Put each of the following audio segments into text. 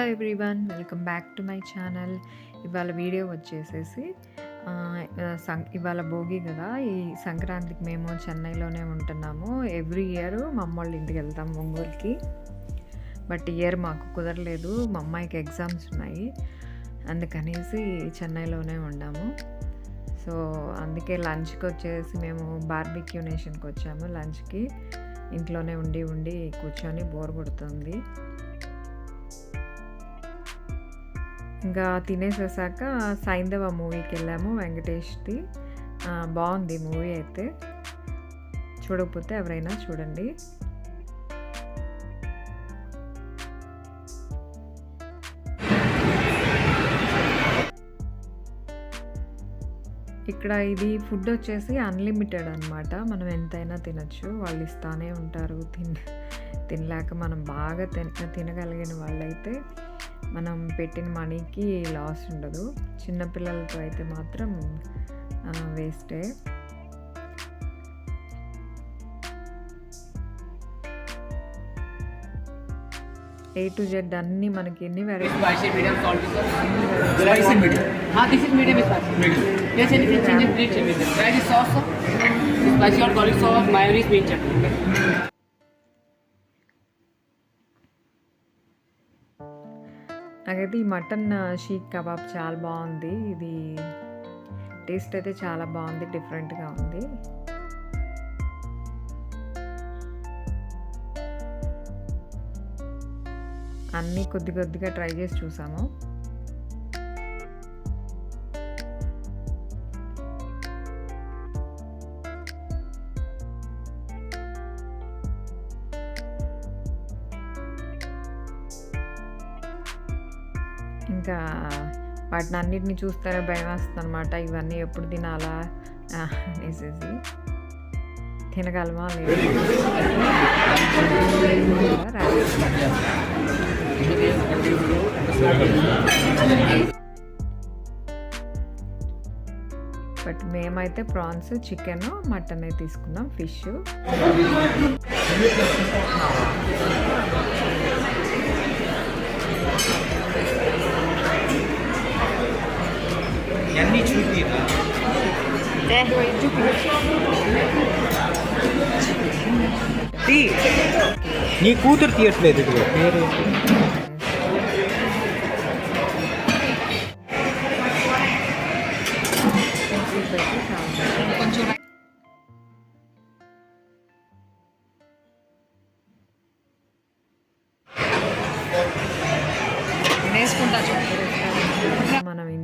Hello everyone welcome back to my channel ఇవాళ video వచ్చేసేసి సం ఇవాళ భోగి కదా ఈ సంక్రాంతికి మేము చెన్నైలోనే ఉంటున్నాము. ఎవ్రీ ఇయర్ మా అమ్మ వాళ్ళు ఇంటికి వెళ్తాం ఒంగోలుకి. బట్ ఇయర్ మాకు కుదరలేదు మా అమ్మాయికి ఎగ్జామ్స్ ఉన్నాయి. అందుకనేసి చెన్నైలోనే ఉన్నాము. సో అందుకే లంచ్కి వచ్చేసి మేము బార్బిక్యూ నేషన్కి వచ్చాము. లంచ్కి ఇంట్లోనే ఉండి ఉండి కూర్చొని బోర్ కొడుతుంది. ఇంకా తినేసేసాక సైంధవ మూవీకి వెళ్ళాము వెంకటేష్ది బాగుంది మూవీ అయితే. చూడకపోతే ఎవరైనా చూడండి. ఇక్కడ ఇది ఫుడ్ వచ్చేసి అన్లిమిటెడ్ అనమాట మనం ఎంతైనా తినచ్చు. వాళ్ళు ఇస్తానే ఉంటారు. తిన తినలేక మనం బాగా తిన తినగలిగిన వాళ్ళైతే మనం పెట్టిన మనీకి లాస్ ఉండదు. చిన్నపిల్లలతో అయితే మాత్రం వేస్టే. ఏ టు జెడ్ అన్నీ మనకి ఎన్ని వెరైటీ నాకైతే ఈ మటన్ షీక్ కబాబ్ చాలా బాగుంది. ఇది టేస్ట్ అయితే చాలా బాగుంది డిఫరెంట్గా ఉంది. అన్నీ కొద్ది కొద్దిగా ట్రై చేసి చూసాము. ఇంకా వాటిని అన్నిటిని చూస్తేనే భయం వేస్తుంది అనమాట ఇవన్నీ ఎప్పుడు తినాలా? అనేసేసి తినగలమా? లేదు. బట్ మేమైతే ప్రాన్స్ చికెన్ మటన్ తీసుకున్నాం ఫిష్. ఇవన్నీ చూపిరా. తీ. నీ కూతురు తీయట్లేదు ఇదిగో. పేరు. మనం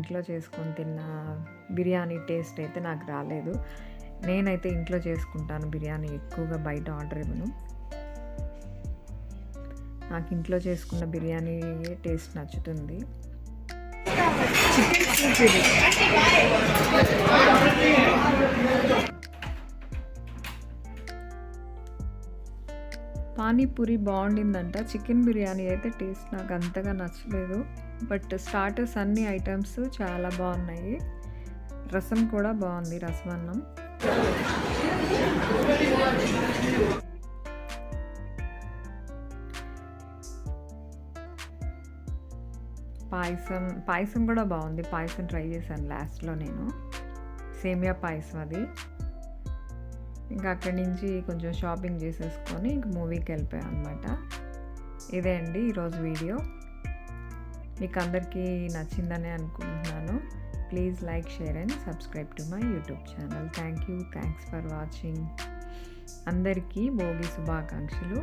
ఇంట్లో చేసుకొని తిన్న బిర్యానీ టేస్ట్ అయితే నాకు రాలేదు. నేనైతే ఇంట్లో చేసుకుంటాను బిర్యానీ ఎక్కువగా బయట ఆర్డర్ ఇవ్వను. నాకు ఇంట్లో చేసుకున్న బిర్యానీ టేస్ట్ నచ్చుతుంది. పానీపూరి బాగుండిందంట. చికెన్ బిర్యానీ అయితే టేస్ట్ నాకు అంతగా నచ్చలేదు. బట్ స్టార్టర్స్ అన్ని ఐటమ్స్ చాలా బాగున్నాయి. రసం కూడా బాగుంది రసం అన్నం పాయసం పాయసం కూడా బాగుంది. పాయసం ట్రై చేశాను లాస్ట్లో నేను. సేమియా పాయసం అది. ఇంకా అక్కడి నుంచి కొంచెం షాపింగ్ చేసేసుకొని ఇంక మూవీకి వెళ్ళిపోయాం అనమాట ఇదే అండి ఈరోజు వీడియో. మీకు అందరికీ నచ్చిందనే అనుకుంటున్నాను. Please like share and subscribe to my YouTube channel. Thank you. Thanks for watching. అందరికీ భోగి శుభాకాంక్షలు.